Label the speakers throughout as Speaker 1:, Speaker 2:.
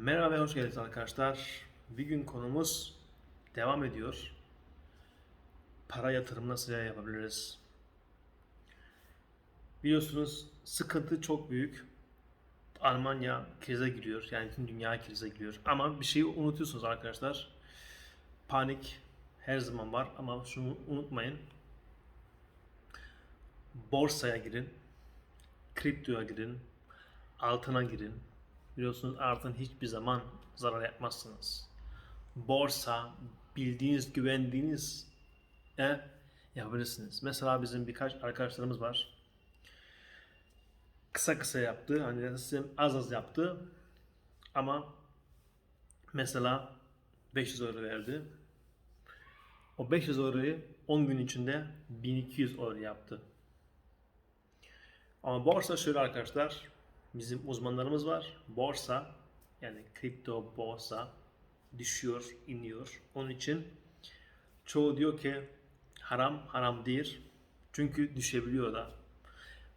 Speaker 1: Merhaba ve hoş geldiniz arkadaşlar. Bir gün konumuz devam ediyor. Para yatırımı nasıl yapabiliriz? Biliyorsunuz sıkıntı çok büyük. Almanya krize giriyor. Yani tüm dünya krize giriyor. Ama bir şeyi unutuyorsunuz arkadaşlar. Panik her zaman var ama şunu unutmayın. Borsaya girin. Kriptoya girin. Altına girin. Biliyorsunuz altın hiçbir zaman zarar yapmazsınız. Borsa bildiğiniz, güvendiğiniz e, yapabilirsiniz. Mesela bizim birkaç arkadaşlarımız var. Kısa kısa yaptı. Hani diyeyim, az az yaptı. Ama mesela 500 euro verdi. O 500 euroyu 10 gün içinde 1200 euro yaptı. Ama borsa şöyle arkadaşlar. Bizim uzmanlarımız var. Borsa yani kripto borsa düşüyor, iniyor. Onun için çoğu diyor ki haram haram değil. Çünkü düşebiliyor da.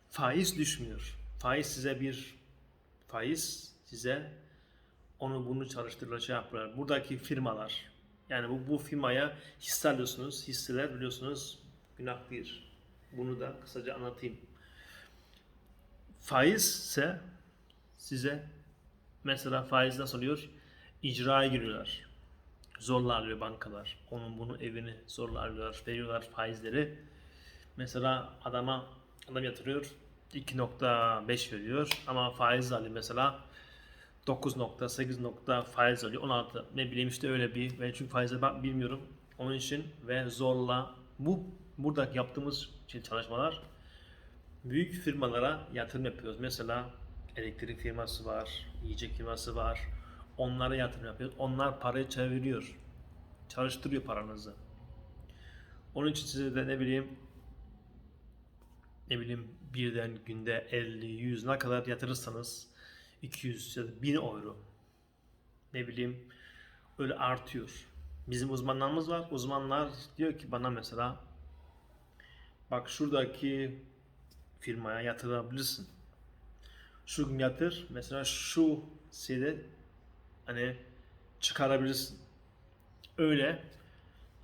Speaker 1: Faiz düşmüyor. Faiz size bir faiz size onu bunu çalıştırırlar, şey yapıyorlar. Buradaki firmalar yani bu, bu firmaya hisse alıyorsunuz. Hisseler biliyorsunuz günah değil. Bunu da kısaca anlatayım. Faiz ise size mesela faiz nasıl oluyor? İcraya giriyorlar. Zorla alıyor bankalar. Onun bunun evini zorla alıyorlar. Veriyorlar faizleri. Mesela adama adam yatırıyor 2.5 veriyor ama faiz alıyor mesela 9.8 nokta faiz alıyor 16 ne bileyim işte öyle bir ben çünkü faize bak bilmiyorum onun için ve zorla bu buradaki yaptığımız şey çalışmalar büyük firmalara yatırım yapıyoruz. Mesela elektrik firması var, yiyecek firması var. Onlara yatırım yapıyoruz. Onlar parayı çeviriyor. Çalıştırıyor paranızı. Onun için size de ne bileyim ne bileyim birden günde 50, 100 ne kadar yatırırsanız 200 ya da 1000 euro ne bileyim öyle artıyor. Bizim uzmanlarımız var. Uzmanlar diyor ki bana mesela bak şuradaki firmaya yatırabilirsin. Şu gün yatır mesela şu şeyde hani çıkarabilirsin. Öyle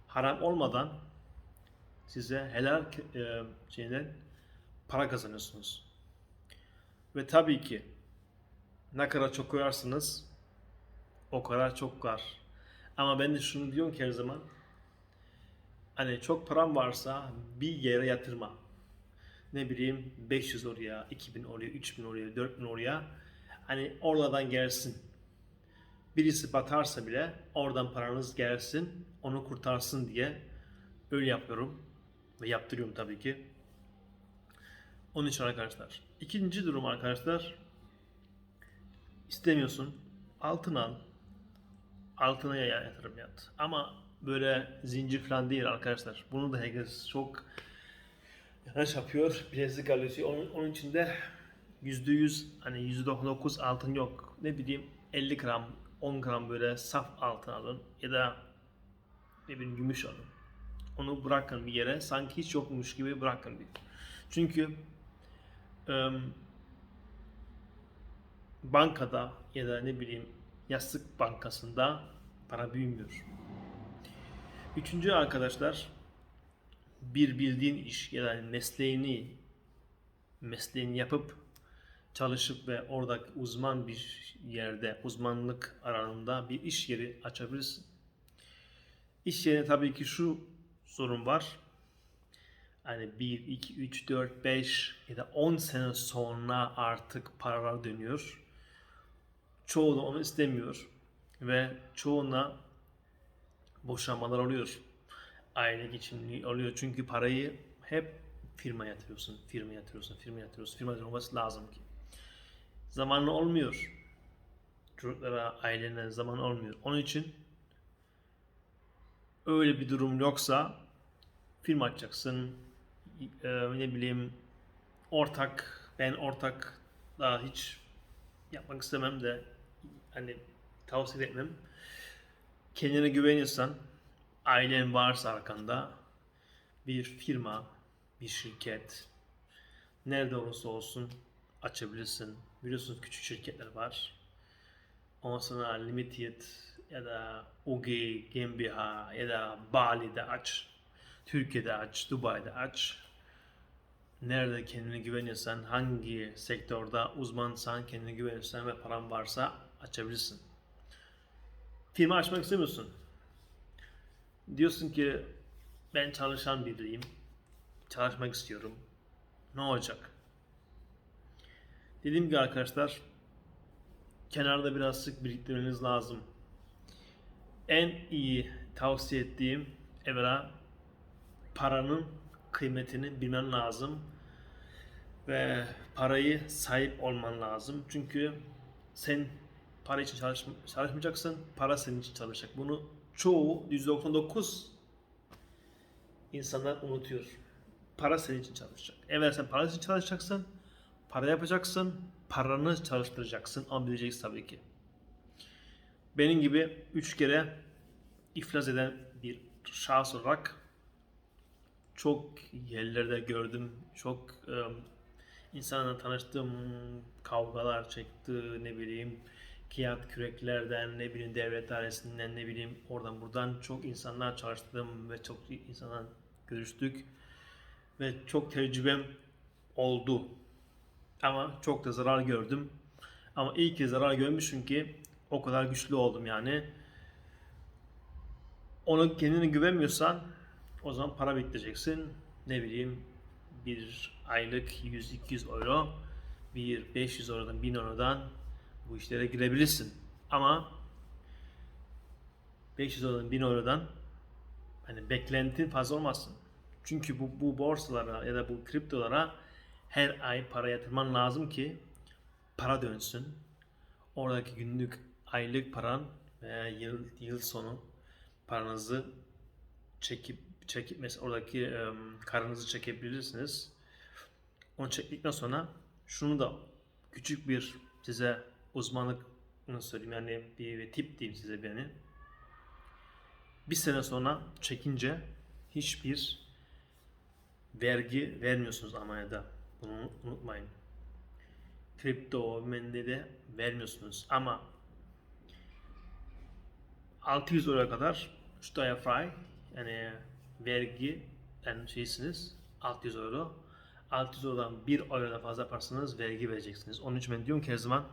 Speaker 1: haram olmadan size helal e, şeyden para kazanıyorsunuz. Ve tabii ki ne kadar çok koyarsınız o kadar çok var. Ama ben de şunu diyorum ki her zaman hani çok param varsa bir yere yatırma ne bileyim 500 oraya, 2000 oraya, 3000 oraya, 4000 oraya hani oradan gelsin. Birisi batarsa bile oradan paranız gelsin, onu kurtarsın diye öyle yapıyorum ve yaptırıyorum tabii ki. Onun için arkadaşlar. İkinci durum arkadaşlar istemiyorsun altın al altına yatırım yat. Ama böyle zincir falan değil arkadaşlar. Bunu da herkes çok yanlış yapıyor. Bilezik alıyor. Onun, onun içinde yüzde yüz hani yüzde dokuz altın yok. Ne bileyim 50 gram 10 gram böyle saf altın alın ya da ne bileyim gümüş alın. Onu bırakın bir yere sanki hiç yokmuş gibi bırakın bir. Çünkü ım, bankada ya da ne bileyim yastık bankasında para büyümüyor. Üçüncü arkadaşlar bir bildiğin iş ya da mesleğini mesleğini yapıp çalışıp ve orada uzman bir yerde uzmanlık alanında bir iş yeri açabilirsin. İş yerine tabii ki şu sorun var. Hani 1, 2, 3, 4, 5 ya da 10 sene sonra artık paralar dönüyor. Çoğu da onu istemiyor ve çoğuna boşanmalar oluyor aile geçimliği oluyor. Çünkü parayı hep firma yatırıyorsun, firma yatırıyorsun, firma yatırıyorsun. Firma olması lazım ki. Zamanlı olmuyor. Çocuklara, ailene zaman olmuyor. Onun için öyle bir durum yoksa firma açacaksın. Ee, ne bileyim ortak, ben ortak daha hiç yapmak istemem de hani tavsiye etmem. Kendine güveniyorsan ailen varsa arkanda bir firma, bir şirket nerede olursa olsun açabilirsin. Biliyorsunuz küçük şirketler var. ondan sonra Limited ya da UG, GmbH ya da Bali'de aç. Türkiye'de aç, Dubai'de aç. Nerede kendine güveniyorsan, hangi sektörde uzmansan, kendine güveniyorsan ve paran varsa açabilirsin. Firma açmak istemiyorsun. Diyorsun ki ben çalışan biriyim. Çalışmak istiyorum. Ne olacak? Dediğim gibi arkadaşlar kenarda biraz sık biriktirmeniz lazım. En iyi tavsiye ettiğim evvela paranın kıymetini bilmen lazım ve parayı sahip olman lazım. Çünkü sen para için çalışma, çalışmayacaksın, para senin için çalışacak. Bunu çoğu %99 insanlar unutuyor. Para senin için çalışacak. Evet sen para için çalışacaksın, para yapacaksın, paranı çalıştıracaksın ama bileceksin tabii ki. Benim gibi üç kere iflas eden bir şahıs olarak çok yerlerde gördüm, çok e, insanla tanıştım, kavgalar çekti, ne bileyim, kağıt küreklerden, ne bileyim devlet dairesinden, ne bileyim oradan buradan çok insanlar çalıştım ve çok insanla görüştük ve çok tecrübem oldu. Ama çok da zarar gördüm. Ama iyi ki zarar görmüşüm ki o kadar güçlü oldum yani. Ona kendine güvenmiyorsan o zaman para biriktireceksin. Ne bileyim bir aylık 100-200 euro, bir 500 eurodan 1000 eurodan bu işlere girebilirsin. Ama 500 eurodan 1000 eurodan hani beklentin fazla olmasın. Çünkü bu, bu borsalara ya da bu kriptolara her ay para yatırman lazım ki para dönsün. Oradaki günlük aylık paran veya yıl, yıl sonu paranızı çekip çekip mesela oradaki e, karınızı çekebilirsiniz. Onu çektikten sonra şunu da küçük bir size uzmanlık nasıl söyleyeyim yani bir, tip diyeyim size bir yani. Bir sene sonra çekince hiçbir vergi vermiyorsunuz Almanya'da. Bunu unutmayın. Kripto mende de vermiyorsunuz ama 600 euroya kadar steuerfrei yani vergi yani şeysiniz 600 euro 600 eurodan 1 eurodan fazla yaparsanız vergi vereceksiniz. Onun için ben diyorum ki her zaman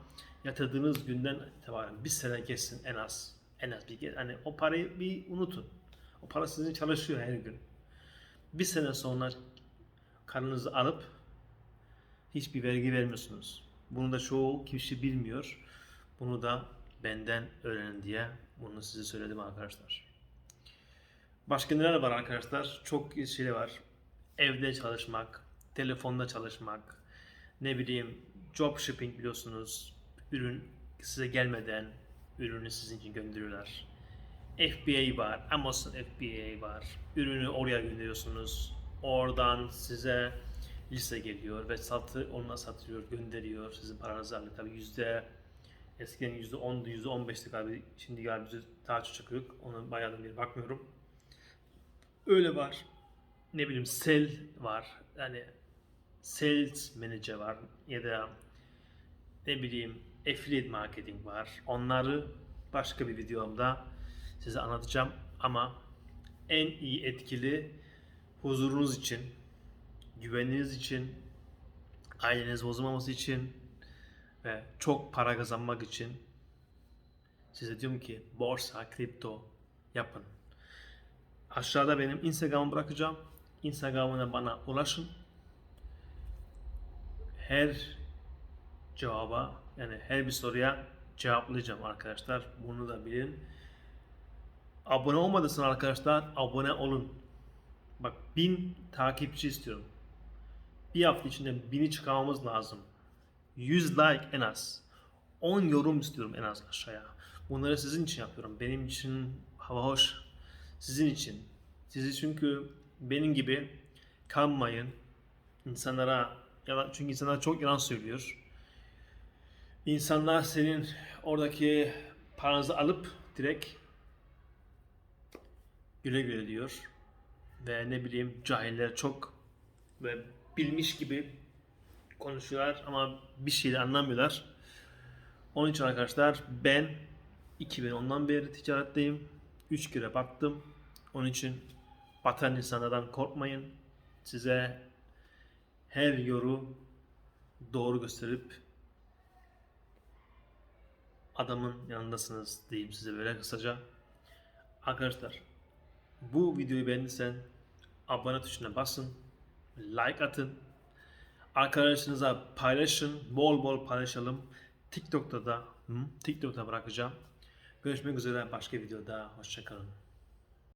Speaker 1: yatırdığınız günden itibaren bir sene geçsin en az. En az bir kez. Hani o parayı bir unutun. O para sizin çalışıyor her gün. Bir sene sonra karnınızı alıp hiçbir vergi vermiyorsunuz. Bunu da çoğu kişi bilmiyor. Bunu da benden öğrenin diye bunu size söyledim arkadaşlar. Başka neler var arkadaşlar? Çok şey var. Evde çalışmak, telefonda çalışmak, ne bileyim job shipping biliyorsunuz. Ürün size gelmeden ürünü sizin için gönderiyorlar. FBA var, Amazon FBA var. Ürünü oraya gönderiyorsunuz. Oradan size liste geliyor ve satı onunla satıyor, gönderiyor. Sizin paranızı alıyor. Tabii yüzde eskiden yüzde ondu, yüzde on beşti galiba. Şimdi galiba daha çok çıkıyor. Ona bayağıdan beri bakmıyorum. Öyle var. Ne bileyim sell var. Yani sales manager var ya da ne bileyim affiliate marketing var. Onları başka bir videomda size anlatacağım ama en iyi etkili huzurunuz için, güveniniz için, aileniz bozulmaması için ve çok para kazanmak için size diyorum ki borsa, kripto yapın. Aşağıda benim Instagram'ı bırakacağım. Instagram'ına bana ulaşın. Her cevaba yani her bir soruya cevaplayacağım arkadaşlar. Bunu da bilin. Abone olmadıysan arkadaşlar abone olun. Bak bin takipçi istiyorum. Bir hafta içinde bini çıkarmamız lazım. 100 like en az. 10 yorum istiyorum en az aşağıya. Bunları sizin için yapıyorum. Benim için hava hoş. Sizin için. Sizi çünkü benim gibi kanmayın. İnsanlara çünkü insanlar çok yalan söylüyor. İnsanlar senin oradaki paranızı alıp direkt güle güle diyor. Ve ne bileyim cahiller çok ve bilmiş gibi konuşuyorlar ama bir şey de anlamıyorlar. Onun için arkadaşlar ben 2010'dan beri ticaretteyim. 3 kere battım. Onun için batan insanlardan korkmayın. Size her yolu doğru gösterip adamın yanındasınız diyeyim size böyle kısaca. Arkadaşlar bu videoyu beğendiysen abone tuşuna basın, like atın, arkadaşınıza paylaşın, bol bol paylaşalım. TikTok'ta da, TikTok'ta bırakacağım. Görüşmek üzere başka videoda, hoşçakalın.